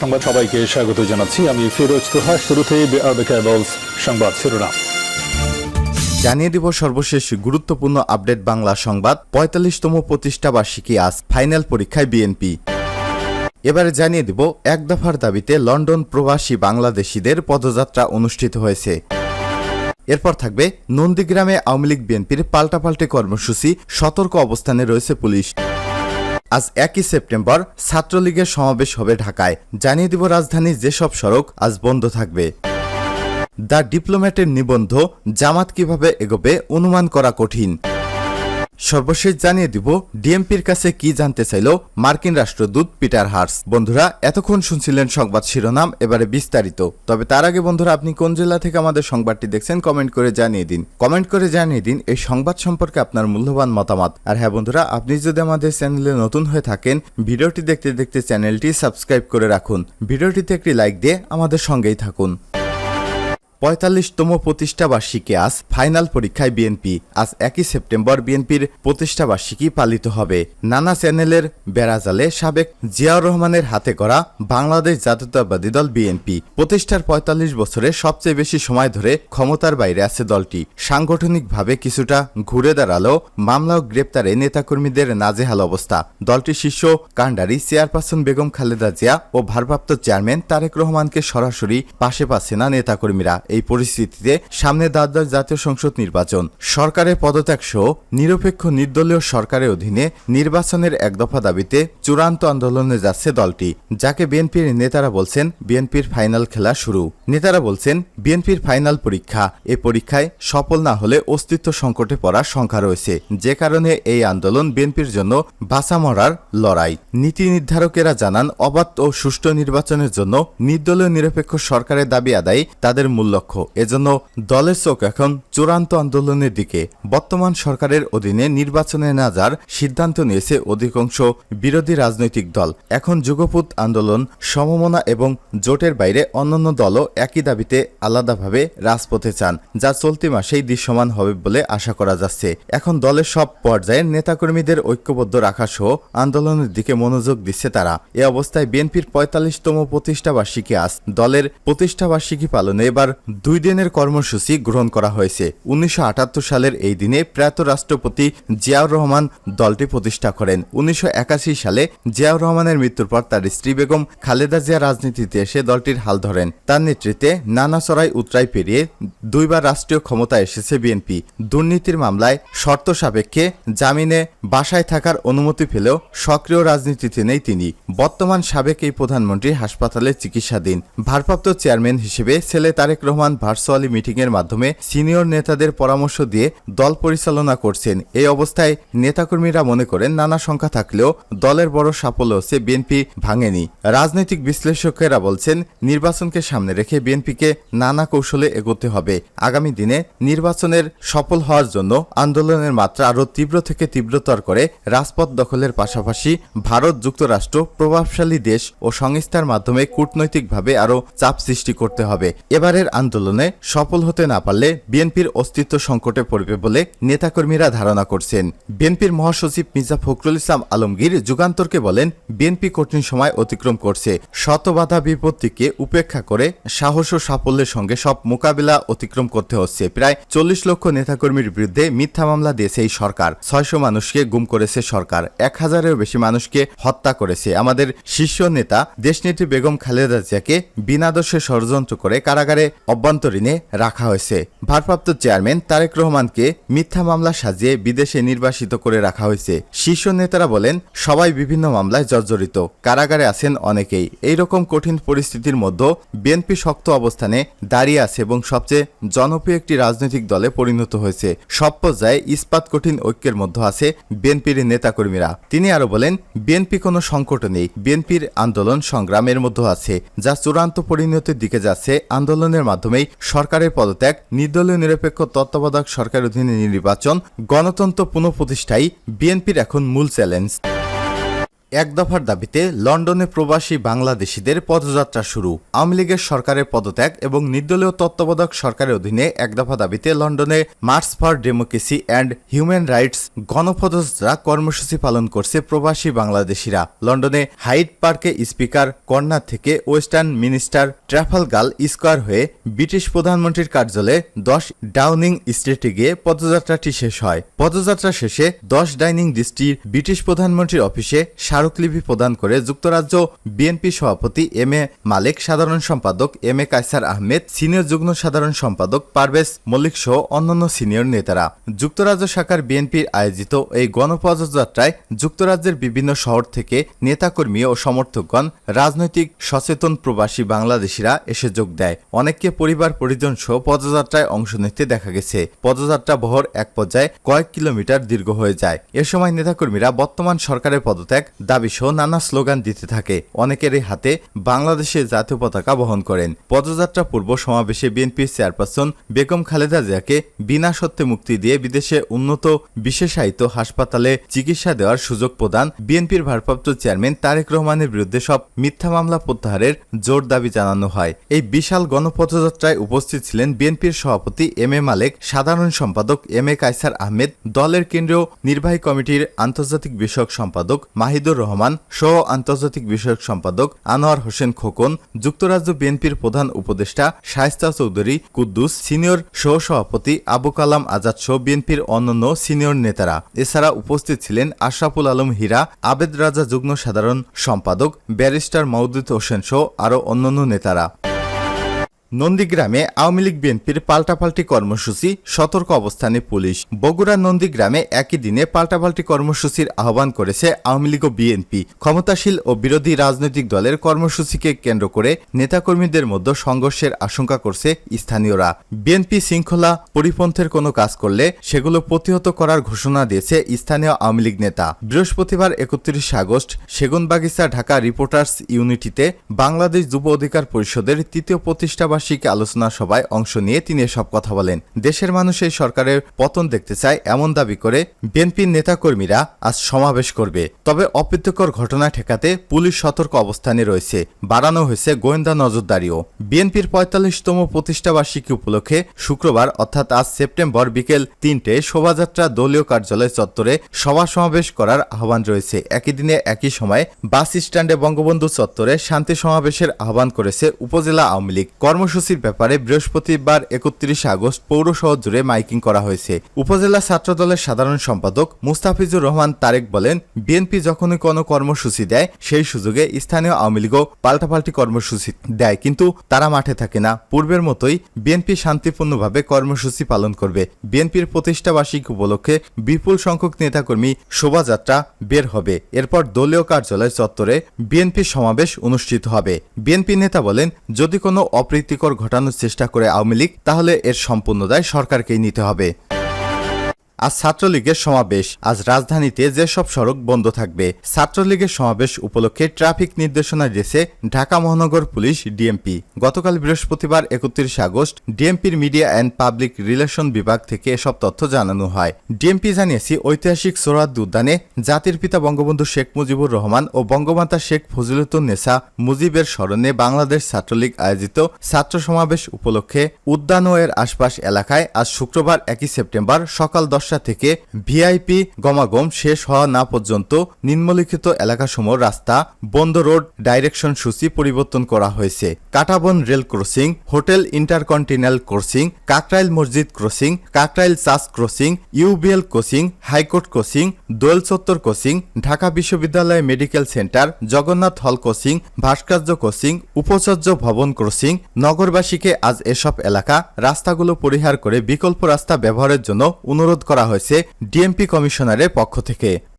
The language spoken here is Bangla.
সংবাদ সবাইকে স্বাগত জানাচ্ছি। আমি ফিরোজ তোহা কেবলস সংবাদ শিরোনাম। জানিয়ে দিব সর্বশেষ গুরুত্বপূর্ণ আপডেট বাংলা সংবাদ। পঁয়তাল্লিশতম প্রতিষ্ঠা বার্ষিকী আজ ফাইনাল পরীক্ষায় বিএনপি। এবারে জানিয়ে দিব, এক দফার দাবিতে লন্ডন প্রবাসী বাংলাদেশিদের পদযাত্রা অনুষ্ঠিত হয়েছে। এরপর থাকবে, নন্দীগ্রামে আওয়ামী লীগ বিএনপির পাল্টাপাল্টি কর্মসূচি, সতর্ক অবস্থানে রয়েছে পুলিশ। আজ একই সেপ্টেম্বর ছাত্রলীগের সমাবেশ হবে ঢাকায়। জানিয়ে দিব রাজধানীর যেসব সড়ক আজ বন্ধ থাকবে। দ্য ডিপ্লোম্যাটের নিবন্ধ জামাত কীভাবে এগোবে অনুমান করা কঠিন। সর্বশেষ জানিয়ে দিব, ডিএমপির কাছে কি জানতে চাইল মার্কিন রাষ্ট্রদূত পিটার হার্স বন্ধুরা, এতক্ষণ শুনছিলেন সংবাদ শিরোনাম, এবারে বিস্তারিত। তবে তার আগে বন্ধুরা, আপনি কোন জেলা থেকে আমাদের সংবাদটি দেখছেন কমেন্ট করে জানিয়ে দিন। কমেন্ট করে জানিয়ে দিন এই সংবাদ সম্পর্কে আপনার মূল্যবান মতামত। আর হ্যাঁ বন্ধুরা, আপনি যদি আমাদের চ্যানেলে নতুন হয়ে থাকেন, ভিডিওটি দেখতে দেখতে চ্যানেলটি সাবস্ক্রাইব করে রাখুন। ভিডিওটিতে একটি লাইক দিয়ে আমাদের সঙ্গেই থাকুন। পঁয়তাল্লিশতম প্রতিষ্ঠা বার্ষিকী আজ ফাইনাল পরীক্ষায় বিএনপি। আজ একই সেপ্টেম্বর বিএনপির প্রতিষ্ঠা বার্ষিকী পালিত হবে। নানা চ্যানেলের বেড়াজালে সাবেক জিয়াউর রহমানের হাতে করা বাংলাদেশ জাতীয়তাবাদী দল বিএনপি। প্রতিষ্ঠার পঁয়তাল্লিশ বছরে সবচেয়ে বেশি সময় ধরে ক্ষমতার বাইরে আছে দলটি। সাংগঠনিকভাবে কিছুটা ঘুরে দাঁড়াল মামলা ও গ্রেপ্তারে নেতাকর্মীদের নাজেহাল অবস্থা। দলটির শীর্ষ কাণ্ডারি চেয়ারপারসন বেগম খালেদা জিয়া ও ভারপ্রাপ্ত চেয়ারম্যান তারেক রহমানকে সরাসরি পাশে পাচ্ছে না নেতাকর্মীরা। এই পরিস্থিতিতে সামনে দ্বাদশ জাতীয় সংসদ নির্বাচন। সরকারের পদত্যাগ সহ নিরপেক্ষ নির্দলীয় সরকারের অধীনে নির্বাচনের এক দফা দাবিতে চূড়ান্ত আন্দোলনে যাচ্ছে দলটি, যাকে বিএনপির নেতারা বলছেন বিএনপির ফাইনাল খেলা শুরু। নেতারা বলছেন বিএনপির ফাইনাল পরীক্ষা, এ পরীক্ষায় সফল না হলে অস্তিত্ব সংকটে পড়ার সংখ্যা রয়েছে। যে কারণে এই আন্দোলন বিএনপির জন্য বাঁচা মরার লড়াই। নীতি নির্ধারকেরা জানান, অবাধ ও সুষ্ঠু নির্বাচনের জন্য নির্দলীয় নিরপেক্ষ সরকারের দাবি আদায় তাদের মূল লক্ষ্য। এজন্য দলের চোখ এখন চূড়ান্ত আন্দোলনের দিকে। বর্তমান সরকারের অধীনে নির্বাচনে না যার সিদ্ধান্ত নিয়েছে অধিকাংশ বিরোধী রাজনৈতিক দল। এখন যুগপুত আন্দোলন, সমমনা এবং জোটের বাইরে অন্যান্য দলও একই দাবিতে আলাদাভাবে রাজপথে চান, যা চলতি মাসেই দৃশ্যমান হবে বলে আশা করা যাচ্ছে। এখন দলের সব পর্যায়ের নেতাকর্মীদের ঐক্যবদ্ধ রাখা সহ আন্দোলনের দিকে মনোযোগ দিচ্ছে তারা। এ অবস্থায় বিএনপির পঁয়তাল্লিশতম প্রতিষ্ঠাবার্ষিকী আজ। দলের প্রতিষ্ঠাবার্ষিকী পালনে এবার দুই দিনের কর্মসূচি গ্রহণ করা হয়েছে। উনিশশো আটাত্তর সালের এই দিনে প্রয়াত রাষ্ট্রপতি জিয়াউর রহমান দলটি প্রতিষ্ঠা করেন। উনিশশো একাশি সালে জিয়াউর রহমানের মৃত্যুর পর তার স্ত্রী বেগম খালেদা জিয়া রাজনীতিতে এসে দলটির হাল ধরেন। তার নেতৃত্বে নানা চড়াই উতরাই পেরিয়ে দুইবার রাষ্ট্রীয় ক্ষমতায় এসেছে বিএনপি। দুর্নীতির মামলায় শর্ত সাপেক্ষে জামিনে বাসায় থাকার অনুমতি পেলেও সক্রিয় রাজনীতিতে নেই তিনি। বর্তমান সাবেক এই প্রধানমন্ত্রী হাসপাতালে চিকিৎসাধীন। ভারপ্রাপ্ত চেয়ারম্যান হিসেবে ছেলে তারেক রহমান ভার্চুয়ালি মিটিংয়ের মাধ্যমে সিনিয়র নেতাদের পরামর্শ দিয়ে দল পরিচালনা করছেন। এই অবস্থায় নেতাকর্মীরা মনে করেন, নানা সংখ্যা থাকলেও দলের বড় সাফল্য হচ্ছে বিএনপি ভাঙেনি। রাজনৈতিক বিশ্লেষকেরা বলছেন, নির্বাচনকে সামনে রেখে বিএনপিকে নানা কৌশলে এগোতে হবে। আগামী দিনে নির্বাচনের সফল হওয়ার জন্য আন্দোলনের মাত্রা আরও তীব্র থেকে তীব্রতর করে রাজপথ দখলের পাশাপাশি ভারত যুক্তরাষ্ট্র প্রভাবশালী দেশ ও সংস্থার মাধ্যমে কূটনৈতিকভাবে আরও চাপ সৃষ্টি করতে হবে। এবারের আন্দোলনে সফল হতে না পারলে বিএনপির অস্তিত্ব সংকটে পড়বে বলে নেতাকর্মীরা ধারণা করছেন। বিএনপির মহাসচিব মির্জা ফখরুল ইসলাম আলমগীর যুগান্তরকে বলেন, বিএনপি কঠিন সময় অতিক্রম করছে। শত বাধা বিপত্তিকে উপেক্ষা করে সাহস ও সাফল্যের সঙ্গে সব মোকাবিলা অতিক্রম করতে হচ্ছে। প্রায় চল্লিশ লক্ষ নেতাকর্মীর বিরুদ্ধে মিথ্যা মামলা দিয়েছে এই সরকার। ছয়শো মানুষকে গুম করেছে সরকার। এক হাজারেরও বেশি মানুষকে হত্যা করেছে। আমাদের শীর্ষ নেতা দেশনেত্রী বেগম খালেদা জিয়াকে বিনা দোষে ষড়যন্ত্র করে কারাগারে অভ্যন্তরীণে রাখা হয়েছে। ভারপ্রাপ্ত চেয়ারম্যান তারেক রহমানকে মিথ্যা মামলা সাজিয়ে বিদেশে নির্বাসিত করে রাখা হয়েছে। শীর্ষ নেতারা বলেন, সবাই বিভিন্ন মামলায় জর্জরিত। কারাগারে আছেন অনেকেই। এই রকম কঠিন পরিস্থিতির মধ্যে বিএনপি শক্ত অবস্থানে দাঁড়িয়ে আছে এবং সবচেয়ে জনপ্রিয় একটি রাজনৈতিক দলে পরিণত হয়েছে। সব পর্যায়ে ইস্পাত কঠিন ঐক্যের মধ্যে আছে বিএনপির নেতাকর্মীরা। তিনি আরও বলেন, বিএনপি কোনো সংকট নেই। বিএনপির আন্দোলন সংগ্রামের মধ্যে আছে, যা চূড়ান্ত পরিণতির দিকে যাচ্ছে। আন্দোলনের মাধ্যমেই সরকারের পদত্যাগ, নির্দলীয় নিরপেক্ষ তত্ত্বাবধায়ক সরকার অধীনে নির্বাচন, গণতন্ত্র পুনঃপ্রতিষ্ঠাই বিএনপির এখন মূল চ্যালেঞ্জ। এক দফার দাবিতে লন্ডনে প্রবাসী বাংলাদেশিদের পদযাত্রা শুরু। আওয়ামী লীগের সরকারের পদত্যাগ এবং নির্দলীয় তত্ত্বাবধায়ক সরকারের অধীনে এক দফা দাবিতে লন্ডনে march for democracy and human rights গণপদযাত্রা কর্মসূচি পালন করছে প্রবাসী বাংলাদেশিরা। লন্ডনে হাইট পার্কে স্পিকার কর্নার থেকে ওয়েস্টার্ন মিনিস্টার ট্রাফালগাল স্কোয়ার হয়ে ব্রিটিশ প্রধানমন্ত্রীর কার্যালয়ে দশ ডাউনিং স্ট্রিটে গিয়ে পদযাত্রাটি শেষ হয়। পদযাত্রা শেষে দশ ডাইনিং ডিস্ট্রির ব্রিটিশ প্রধানমন্ত্রীর অফিসে স্মারকলিপি প্রদান করে যুক্তরাজ্য বিএনপি সভাপতি এম এ মালিক, সাধারণ সম্পাদক M A Kaiser Ahmed, senior যুগ্ম সাধারণ সম্পাদক পারভেজ মল্লিক সহ অন্যান্য সিনিয়র নেতারা। যুক্তরাজ্য শাখার বিএনপির আয়োজিত এই গণপদযাত্রায় যুক্তরাজ্যের বিভিন্ন শহর থেকে নেতাকর্মী ও সমর্থকগণ, রাজনৈতিক সচেতন প্রবাসী বাংলাদেশিরা এসে যোগ দেয়। অনেককে পরিবার, পরিজন সহ পদযাত্রায় অংশ নিতে দেখা গেছে। পদযাত্রা বহর এক পর্যায়ে কয়েক কিলোমিটার দীর্ঘ হয়ে যায়। এ সময় নেতাকর্মীরা বর্তমান সরকারের পদত্যাগ দাবি সহ নানা স্লোগান দিতে থাকে। অনেকেরই হাতে বাংলাদেশের জাতীয় পতাকা বহন করেন। পদযাত্রা পূর্ব সমাবেশে বিএনপির চেয়ারপারসন বেগম খালেদা জিয়াকে বিনা সত্ত্বে মুক্তি দিয়ে বিদেশে উন্নত বিশেষায়িত হাসপাতালে চিকিৎসা দেওয়ার সুযোগ প্রদান বিএনপির ভারপ্রাপ্ত চেয়ারম্যান তারেক রহমানের বিরুদ্ধে সব মিথ্যা মামলা প্রত্যাহারের জোর দাবি জানানো হয়। এই বিশাল গণপদযাত্রায় উপস্থিত ছিলেন বিএনপির সভাপতি এম এ মালেক, সাধারণ সম্পাদক এম এ কায়সার আহমেদ, দলের কেন্দ্রীয় নির্বাহী কমিটির আন্তর্জাতিক বিষয়ক সম্পাদক মাহিদুর রহমান সহ আন্তর্জাতিক বিষয়ক সম্পাদক আনোয়ার হোসেন খোকন, যুক্তরাজ্য বিএনপির প্রধান উপদেষ্টা শায়স্তা চৌধুরী কুদ্দুস, সিনিয়র সহ সভাপতি আবু কালাম আজাদ সহ বিএনপির অন্যান্য সিনিয়র নেতারা। এছাড়া উপস্থিত ছিলেন আশরাফুল আলম হীরা আবেদ রাজা যুগ্ম সাধারণ সম্পাদক, ব্যারিস্টার মওদুদ হোসেন সহ আরও অন্যান্য নেতারা। নন্দীগ্রামে আওয়ামী লীগ বিএনপির পাল্টাপাল্টি কর্মসূচি, সতর্ক অবস্থানে পুলিশ। বগুড়া নন্দীগ্রামে একই দিনে পাল্টাপাল্টি কর্মসূচির আহ্বান করেছে আওয়ামী লীগ ও বিএনপি। ক্ষমতাশীল ও বিরোধী রাজনৈতিক দলের কর্মসূচিকে কেন্দ্র করে নেতাকর্মীদের মধ্যে সংঘর্ষের আশঙ্কা করছে স্থানীয়রা। বিএনপি শৃঙ্খলা পরিপন্থের কোনো কাজ করলে সেগুলো প্রতিহত করার ঘোষণা দিয়েছে স্থানীয় আওয়ামী লীগ নেতা। বৃহস্পতিবার একত্রিশে আগস্ট সেগুনবাগিচা ঢাকা রিপোর্টার্স ইউনিটিতে বাংলাদেশ যুব অধিকার পরিষদের তৃতীয় প্রতিষ্ঠা বার্ষিকী আলোচনা সভায় অংশ নিয়ে তিনি এসব কথা বলেন। দেশের মানুষ এই সরকারের পতন দেখতে চায় এমন দাবি করে বিএনপির নেতাকর্মীরা আজ সমাবেশ করবে। তবে অপ্রীতিকর ঘটনা ঠেকাতে পুলিশ সতর্ক অবস্থানে রয়েছে। বাড়ানো হয়েছে গোয়েন্দা নজরদারিও। বিএনপির পঁয়তাল্লিশতম প্রতিষ্ঠা বার্ষিকী উপলক্ষে শুক্রবার, অর্থাৎ আজ সেপ্টেম্বর বিকেল তিনটে, শোভাযাত্রা দলীয় কার্যালয় চত্বরে সভা সমাবেশ করার আহ্বান রয়েছে। একই দিনে একই সময়ে বাস স্ট্যান্ডে বঙ্গবন্ধু চত্বরে শান্তি সমাবেশের আহ্বান করেছে উপজেলা আওয়ামী লীগ। কর্মসূচির ব্যাপারে বৃহস্পতিবার একত্রিশে আগস্ট পৌর শহর জুড়ে মাইকিং করা হয়েছে। উপজেলা ছাত্রদলের সাধারণ সম্পাদক মুস্তাফিজুর রহমান তারেক বলেন, বিএনপি যখনই কোনো কর্মসূচি দেয়, সেই সুযোগে স্থানীয় আওয়ামী লীগও পাল্টাপাল্টি কর্মসূচি দেয়, কিন্তু তারা মাঠে থাকে না। পূর্বের মতোই বিএনপি শান্তিপূর্ণভাবে কর্মসূচি পালন করবে। বিএনপির প্রতিষ্ঠা বার্ষিকী উপলক্ষে বিপুল সংখ্যক নেতাকর্মী শোভাযাত্রা বের হবে। এরপর দলীয় কার্যালয় চত্বরে বিএনপি সমাবেশ অনুষ্ঠিত হবে। বিএনপি নেতা বলেন, যদি কোনো অপ্রীতিকর ঘটানোর চেষ্টা করে আওয়ামী লীগ তাহলে এর সম্পূর্ণ দায় সরকারকেই নিতে হবে। আজ ছাত্রলীগের সমাবেশ। আজ রাজধানীতে যেসব সড়ক বন্ধ থাকবে, ছাত্রলীগের সমাবেশ উপলক্ষে ট্রাফিক নির্দেশনা দিয়েছে ঢাকা মহানগর পুলিশ ডিএমপি। গতকাল বৃহস্পতিবার একত্রিশে আগস্ট ডিএমপির মিডিয়া অ্যান্ড পাবলিক রিলেশন বিভাগ থেকে এসব তথ্য জানানো হয়। ডিএমপি জানিয়েছে, ঐতিহাসিক সোরাদ উদ্যানে জাতির পিতা বঙ্গবন্ধু শেখ মুজিবুর রহমান ও বঙ্গমাতা শেখ ফজিলতুন্নেসা মুজিবের স্মরণে বাংলাদেশ ছাত্রলীগ আয়োজিত ছাত্র সমাবেশ উপলক্ষে উদ্যান ও এর আশপাশ এলাকায় আজ শুক্রবার একই সেপ্টেম্বর সকাল দশটা থেকে ভিআইপি গমাগম শেষ হওয়া না পর্যন্ত নিম্নলিখিত এলাকাসমূহ রাস্তা, বন্ধ রোড, ডাইরেকশন সূচি পরিবর্তন করা হয়েছে। Kataban rail crossing, hotel InterContinental crossing, Kakrail মসজিদ ক্রসিং, কাকরাইল চাষ crossing, UBL crossing, high court crossing, Doel Chattar crossing, Dhaka বিশ্ববিদ্যালয় মেডিকেল সেন্টার, জগন্নাথ হল ক্রসিং, ভাস্কর্য ক্রসিং, উপচর্য ভবন ক্রসিং, নগরবাসীকে আজ এসব এলাকা রাস্তাগুলো পরিহার করে বিকল্প রাস্তা ব্যবহারের জন্য অনুরোধ করা হয়েছে ডিএমপি কমিশনারের পক্ষ থেকে।